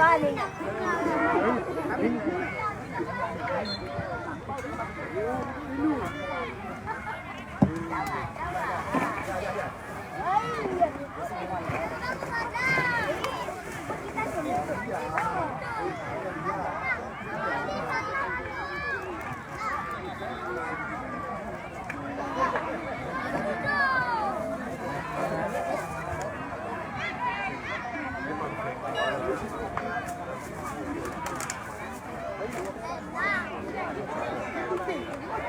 baling.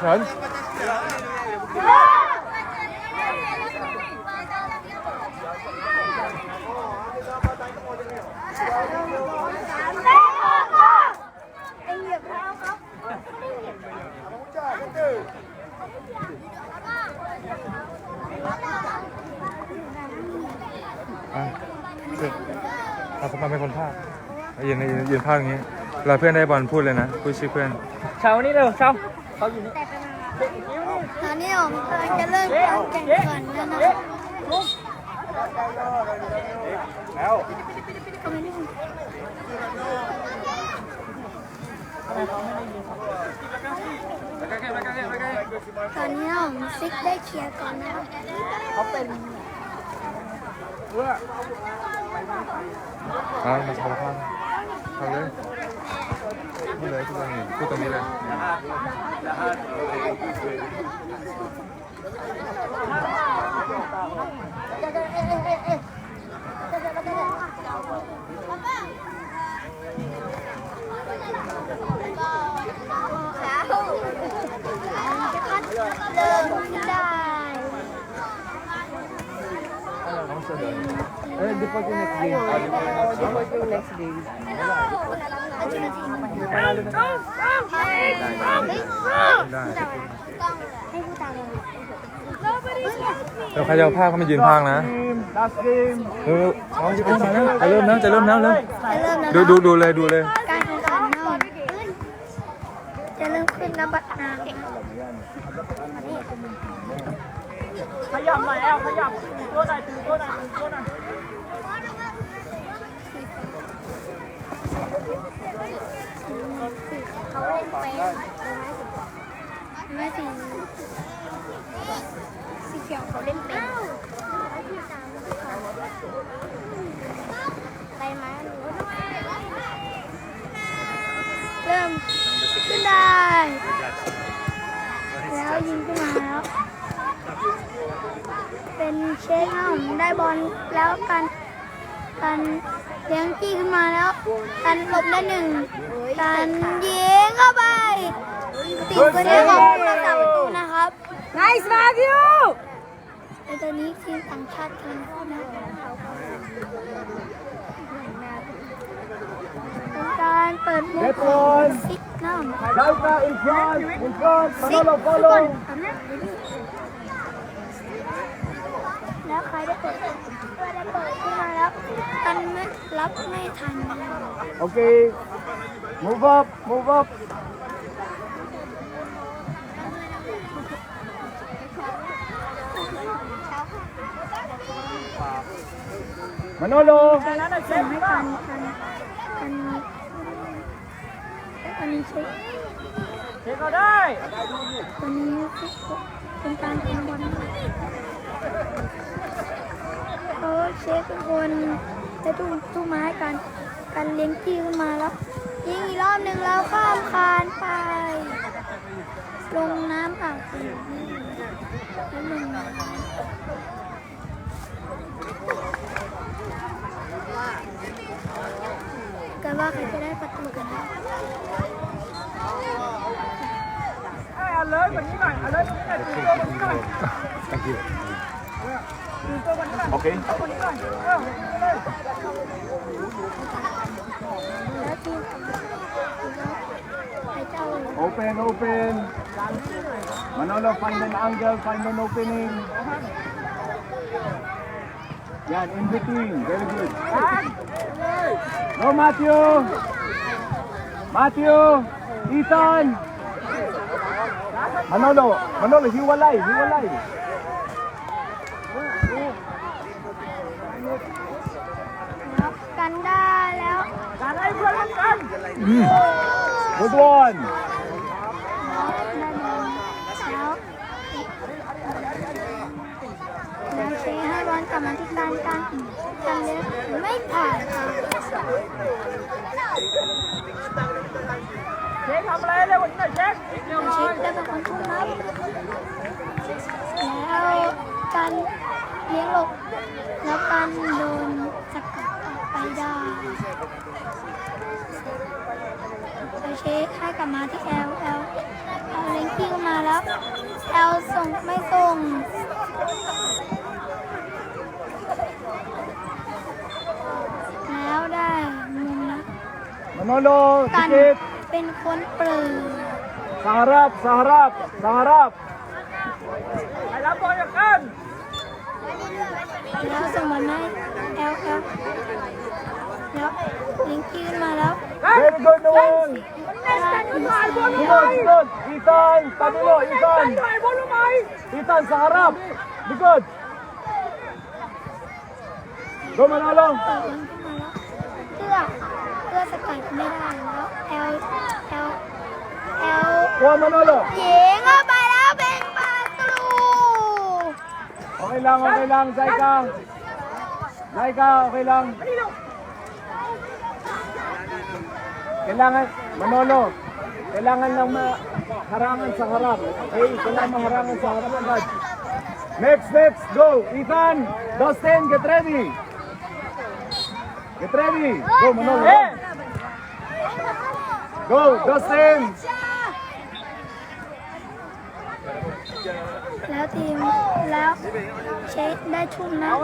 เฉินเอาผมมาเป็นคนภาคยืนยืนยืนภาคอย่างนี้ เราเพื่อนได้บอลพูดเลยนะพูดชื่อเพื่อน เช้านี่เร็วเช้าเขาอยู่นี่ตอนนี้ผมกำลังจะเริ่มการแข่งขันแล้วนะแล้วตอนนี้ผมซิกได้เคลียร์ก่อนนะครับเขาเป็นอะมาชาวภาคเอาเลยพูดเลย Wala, ito lang yun. Puta nila. Lahat. Lahat. Lahat. เอ้ย before the next game before the next game ได้ให้ผู้ตามเดี๋ยวใครจะเอาภาเข้ามายืนภาคนะ last game เออเอาจะเป็นแล้วจะเริ่มแล้วจะเริ่มแล้วเริ่มจะเริ่มแล้วดูดูดูเลยดูเลย การแข่งขันจะเริ่มขึ้นแล้วบัดนาขยับหน่อยแอลขยับตื่นตัวไหนอยตื่นตัวหนอยตื่นตัวหนอย เขาเล่นเป็นไม่สีสีเขียวเขาเล่นเป็นไปไหมเริ่มขึ้นได้ แล้วยิงขึ้นมาแล้ว เป็นเชคนะผมได้บอลแล้วกันกันเลี้ยงจี้ขึ้นมาแล้ว กันหลบได้หนึ่ง กันยิง เข้าไปติดไปได้ของผู้รักษาประตูนะครับ nice Matthew ในตอนนี้ทีมต่างชาติกำลังเข้ามาเป็นการเปิดมุกของซิกนะผม Delta in front in front ซิก Manolo ทุกคน follow แล้วใครได้เปิดก็ได้เปิดขึ้นมาแล้วกันไม่รับไม่ทัน okay move up move up Manolo ส่งให้กันกันกันอันนี้เช็คเช็คเขาได้วันนี้เป็นการทำบอลเขาเช็คเป็นคนได้ตู้ตู้ไม้กันกันเลี้ยงจี้ขึ้นมาแล้ว ยิงอีกรอบหนึ่งแล้วข้ามคานไป ลงน้ำอ่างเสียแล้วลงน้ำกันว่าใครจะได้ประตูกันนะเอาเลยกว่านี้หน่อยเอาเลยกว่านี้หน่อยตื่นตัวกว่านี้หน่อย thank you Okay. แล้วทีมไอ้เจ้า Open, open. Manolo, find an angle, find an opening. Yan, in between. Very good. Go, Matthew. Matthew. Ethan. Manolo, Manolo, hiwalay, hiwalay. แล้วกันได้แล้ว การให้เพื่อนร่วมกัน อืม Good one. การการการเลี้ยงไม่ผ่านค่ะเช็คทำอะไรเร็วกว่านี้เช็คเร็วหน่อเช็คได้เป็นคนทุ่มรับแล้วการเลี้ยงหลบแล้วการโดนสกัดออกไปได้ไปเช็คให้กลับมาที่แอลแอลแอลเลี้ยงกิ้งมาแล้วแอลส่งไม่ส่ง Manolo, กัน tikit. เป็นคนเปิด Sa harap, sa harap, sa harap. ไปรับบอลจากกัน แล้วส่งบอลให้แอลแอลแล้วลิงกี้ขึ้นมาแล้ว Very good, Noel. ได้ ถ่ายบอล Good, good. Ethan, tabi mo, Ethan. ถ่ายบอลทำไม Ethan, sa harap. Likod. Go, Manolo. เ ปิดบอลขึ้นมาแล้วเพื่อเพื่อสกัดไม่ได้แล้วแอลแอลแอล Go, Manolo. ยิงเข้าไปแล้วเป็นประตู Okay lang, okay lang. Zaika. Zaika, okay lang. Kailangan, Manolo, kailangan lang maharangan sa harap. Okay? Kailangan maharangan sa harap agad. Next, next, go. Ethan, Dustin, get ready. Get ready. Go, Manolo. Hey. Go, Dustin. Lão tìm lão sẽ đa chung nó.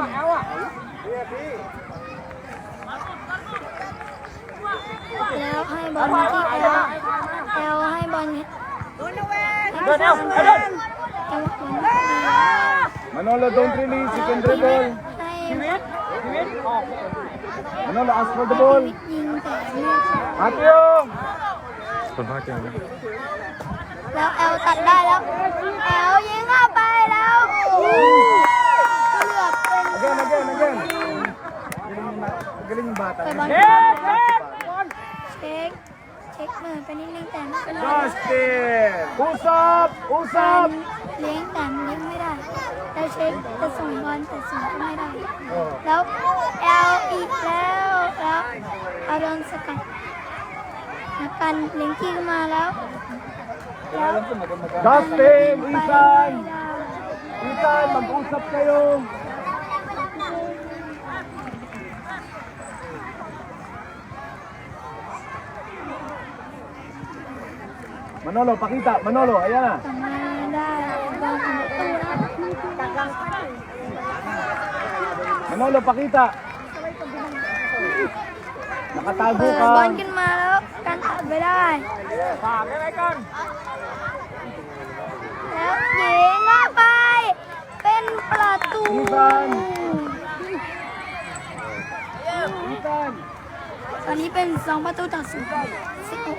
Lão hai bọn cái eo, eo hai bọn. Đơn eo, đơn. Manolo, don't release, you can dribble. Kiwit, Kiwit, off. ชีวิตออก Manolo, ask for the ball. ยิงแต่ไม่เข้า Matthew. คนภาคเก่งนะแล้วแอลตัดได้แล้ว แอลยิงเข้าไปแล้วโอ้โหเกือบเป็น Again, again, again. Galing yung bata. เปิดบอลเช็คเช็คบอลเช็คเช็คเหมือนไปนิดนึงแต่ไม่เป็นไร Dustin! Usap! การ Usap! เลี้ยงแต่เลี้ยงไม่ได้แล้วเช็คจะส่งบอลแต่ส่งก็ไม่ได้ Oh. แล้วแอลอีกแล้ว แล้วเอาโดนสกัดแล้วกันเลี้ยงกี้ขึ้นมาแล้วแล้ว Dustin! ไป Ethan! ไม่ได้ Ethan, mag-usap kayo! Manolo, pakita. Manolo, ayan na. กลับมาได้บอลของประตูนะ Manolo, pakita. Nakatago เปิด ka. บอลขึ้นมาแล้วกันตัดไปได้ ฝากได้ไหมกันแล้วยิงเข้าไป เป็นประตู Ethan! Ethan! ตอนนี้เป็นสองประตูต่อศูนย์สิบหก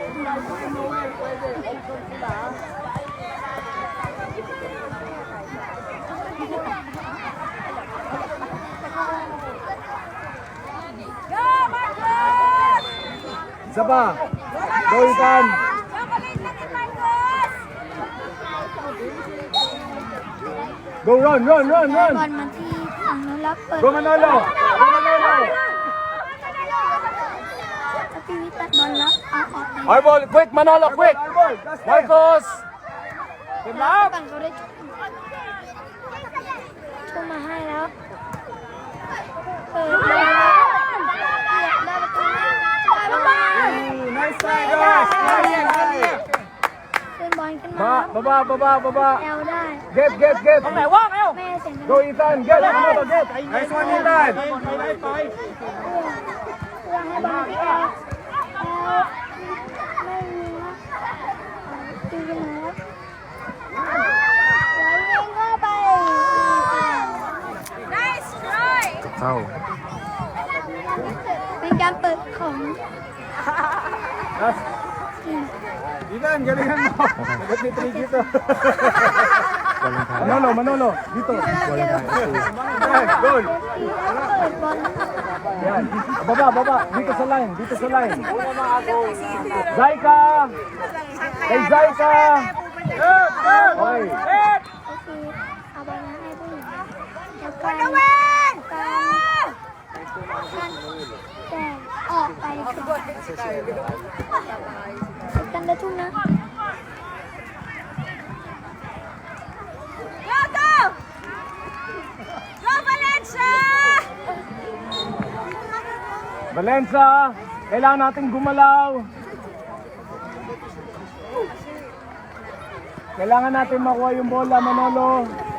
Isa pa. Doitan. Go run, run, run, run. Go Manolo. Go Manolo. Arbol, quick Manolo, quick. Marcos. Kumaharap. Kumaharap. Nice try, guys. Nice try. ขึ้นบอลขึ้นมา Ba, baba, baba, baba. แอลได้ Get, get, get. ไหนว่างเอ้าแม่เสร็จแล้ว Go Ethan, get, Manolo, get. Nice one, Ethan. ไปไปไปเพื่อให้บอลที่ออกแล้วไม่มีนะตีกันแล้วแล้วยิงเข้าไปเข้าเป็นการเปิดของ Ivan, galingan mo. Dapat may trig dito. Manolo, Manolo, dito. Goal. Yan. Baba, baba. Dito sa line, dito sa line. Zaika! Kay Zaika! Oy! Palawan! Oh, tayo ka. Magtanda to na. Go, go! Valencia! Valencia, kailangan natin gumalaw. Kailangan natin makuha yung bola, Manolo. Manolo.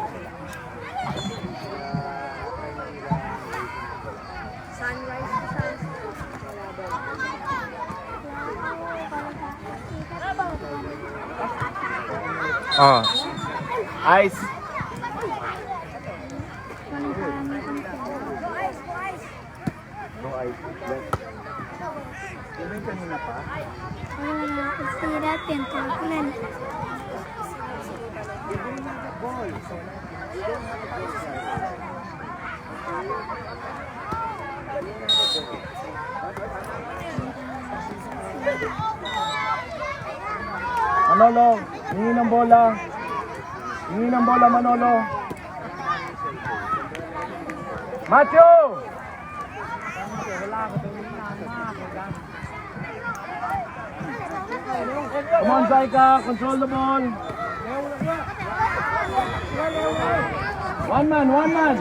啊 ice bola. Hingi ng bola, Manolo. Matthew! Come on, Zaika. Control the ball. One man, one man.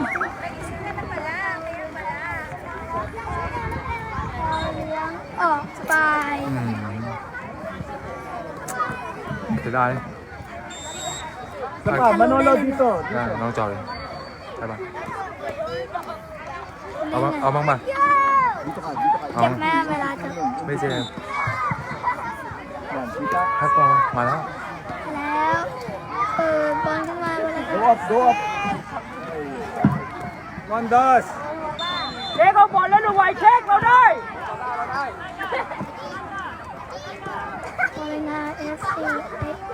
ออกไป อืมเสียดาย Saka, manolo dito. Yan, no choy. Tara. Abang, abang ba? Dito ka, dito ka. Abang. May siya. Yan, dito. Hap ko, mala. Hello. Uh, bond naman. Go up, go up. Mondas. เจ๊เขาบอลแล้วหนูไหวเช็คเราได้โอเลนาเอสซีเอ็กซ์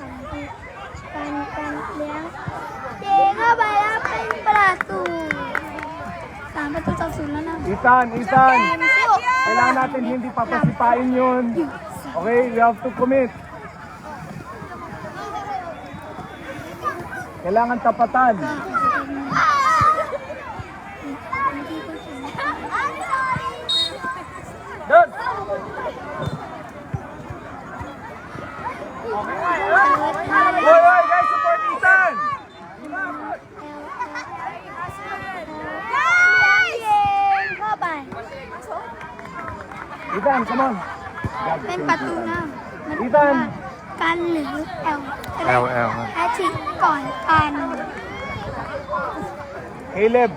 pan panliang Tiga bala pempratu Sampai tuh tafsulan na Ethan, Ethan. Kailangan natin hindi papasipain yun. Okay, you have to commit. Kailangan tapatan. Ethan, come on. เป็นประตูนะมันอีตันกันหรือแอลแอลแอลครับแอชิก่อนกัน Caleb.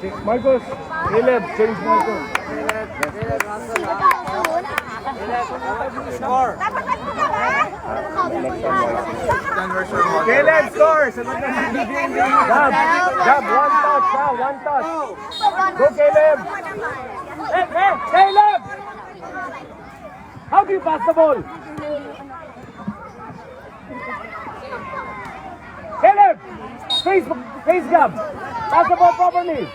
Ch- Marcos. Caleb, change Marcos. ศูนย์ขอบคุณค่ะ Caleb scores! Jab, jab, one touch, ha, one touch. Go, Caleb! Hey, hey, Caleb! You pass the ball? Caleb! Face, face gap. Pass the ball properly.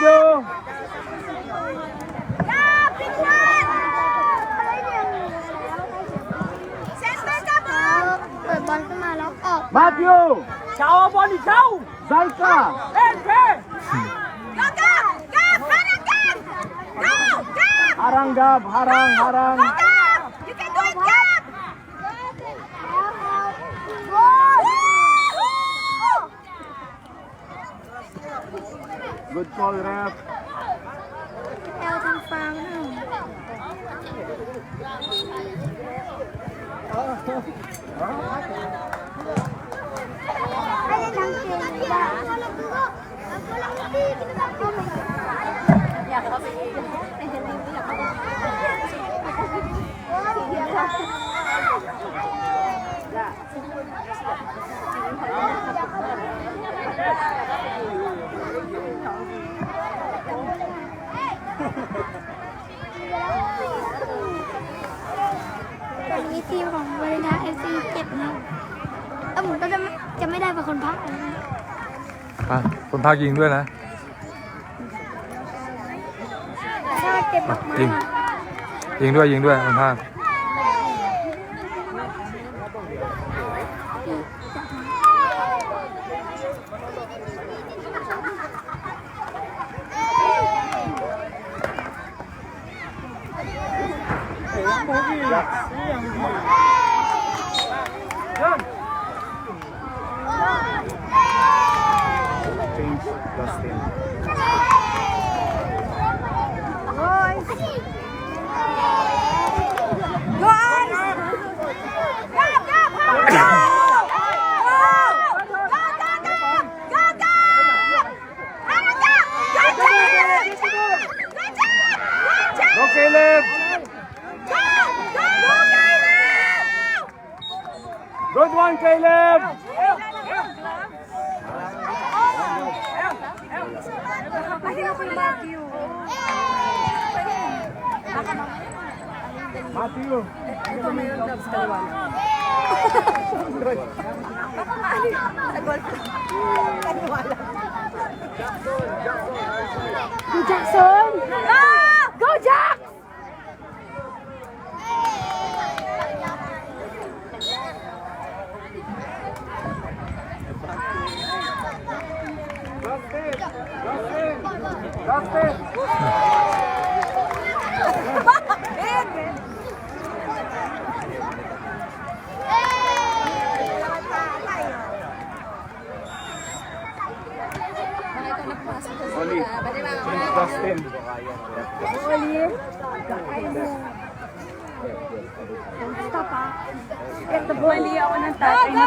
Hijau. Maju. Jauh boli jauh. Zaika. Enter. Gab, harang, harang. Good call, ref. Out and foul คุภาคยิงด้วยนะยิงยิงด้วยยิงด้วยคุภาค change last time. Go, go, go! go! Go! Go, Good one, Caleb! Job! Good job! Good Go, job! Caleb! Go! Go! Go, Caleb! Good one, Caleb! Matthew. Go Jackson Go! Go, Jack! Dustin! Dustin! Dustin! Oli. Change Dustin. Mali ako ng tatay na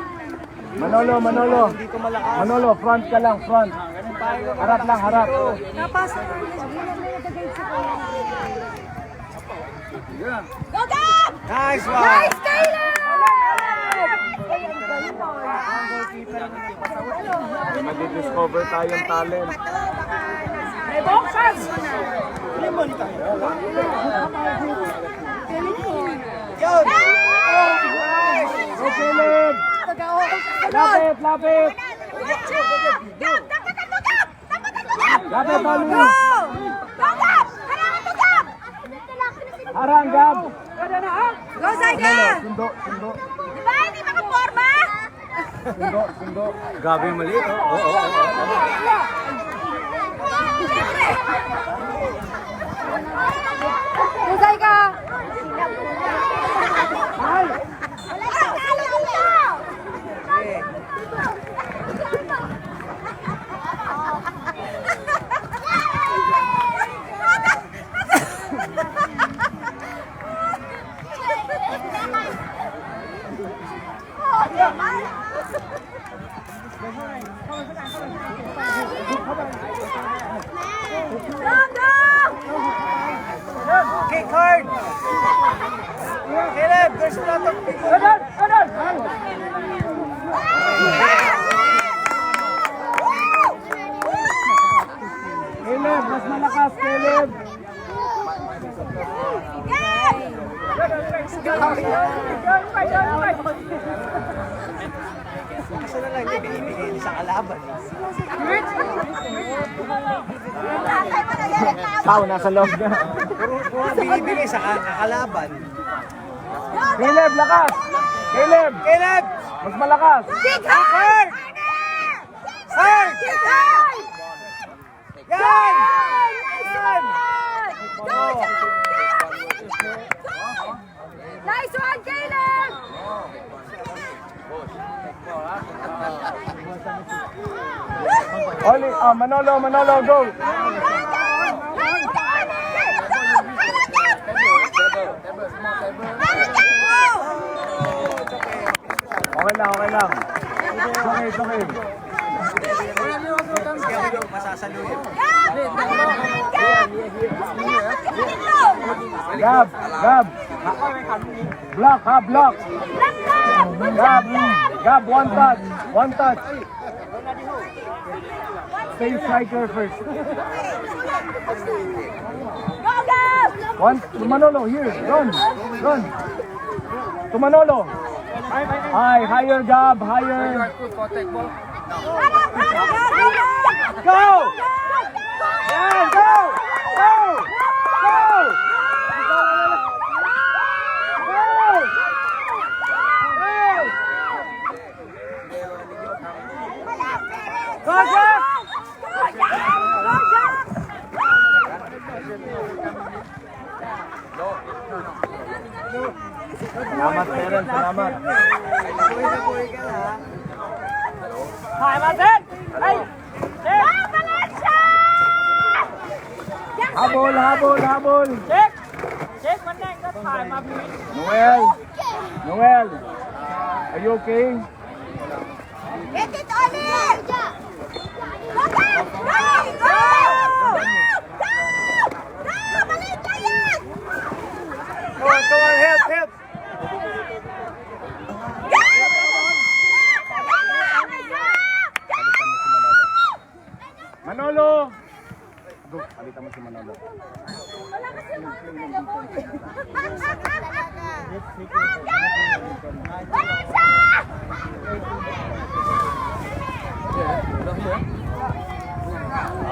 Manolo, Manolo. Manolo, front ka lang, front. Harap lang, harap. Go, Gab! Nice Nice, Caleb! Madidiscover tayong talent. May boxers! Lapit, lapit. Gab, tapatan mo, Gab! Tapatan mo, Gab! Lapit, Oli. Go! Go, Gab! Harangan mo, Gab! Harang, Gab. Go, Zayga! Sundo, sundo. Di ba, hindi makaporma? Sundo, sundo. Gabi maliit, oh. Oo, oo, Siyempre! Go Zayga! Ay! Kick hard! Caleb, there's a lot of people. Adon! Adon! Caleb, mas malakas, Caleb. Kaso na lang, hindi binibigay niya sa kalaban. Pau, nasa loob na. Puro, puro binibigay sa ka- kalaban. Caleb, lakas! Caleb, Caleb! mas malakas! Kick hard! Hard! Yan! Yan! Go, Jack! Nice one, Caleb! Oli, ah, Manolo, Manolo, go! Okay lang, okay lang. Okay, it's okay. Gab, Gab. Block, ha, block. Gab, Gab, one touch, one touch. Stay striker first. Go, Gab! One, to Manolo, here, run, run. To Hi, higher Gab, higher. Go! Yeah, go! Go! Salamat, Terence, salamat. Hi, Martin! Hey! Check! Habol, habol, habol. Check! Check, man neng, that's time, my boy. Noel, Noel. Are you okay? Get it, Olive! Go! Go! Go! Go! Go! Balik ka yan! Come on, come on, help, help! Manolo! Go, palitan mo si Manolo.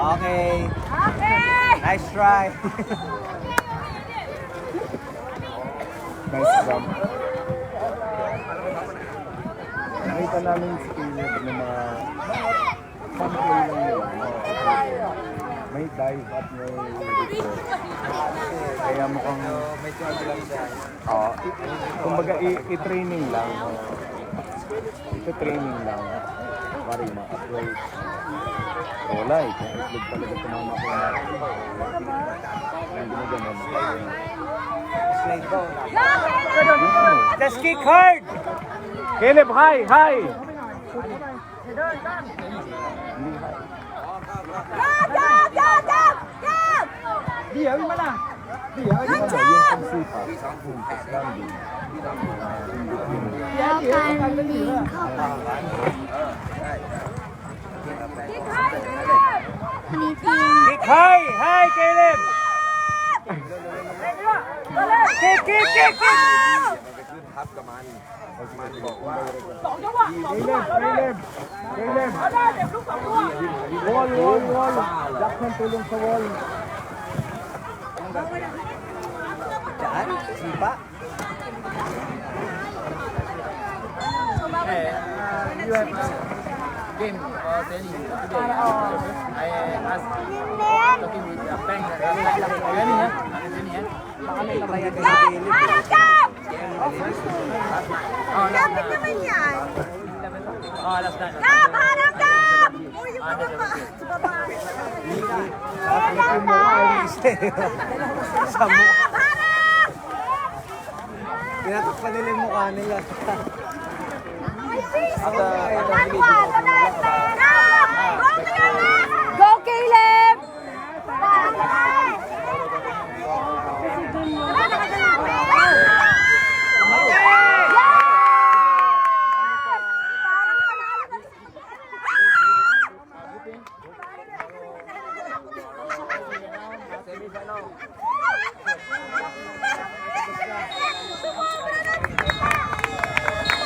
Okay, Okay! nice try. Nice job. Nakita namin si Caleb na mga sample lang yun. May dive at may Kaya mukhang may tuwag lang siya. Oo. Kumbaga i- i-training lang. Ito training lang. Para yung ma-approach. Wala eh. Kung itlog talaga tumama ko na. Hindi mo ganun. Slide. Yun. Let's kick hard! Caleb, hi, hi! เดี๋ยวอีกมั้ยน่ะเดี๋ยวอีกมั้ยน่ะแล้วการยิงเข้าไปมีทีม Hai, hai Caleb. Kick, kick, kick, kick. ไปขึ้นทับกับมัน Caleb, Caleb. Caleb. Wall, wall, wall. Jackson, tulong sa wall. Diyan, sipa. game or training today. I asked talking with a bank. Training ya, ada training ya. Harap ka! Lapit naman yan. Oh, alas na. Kap! Harang kap! Uy, yung mga ba? Babae. Kailan ba? Kap! Harang! Pinatakpan nila yung mukha nila. Ako, Anwa, tunayan na! Go, Go, Caleb! Go, Caleb!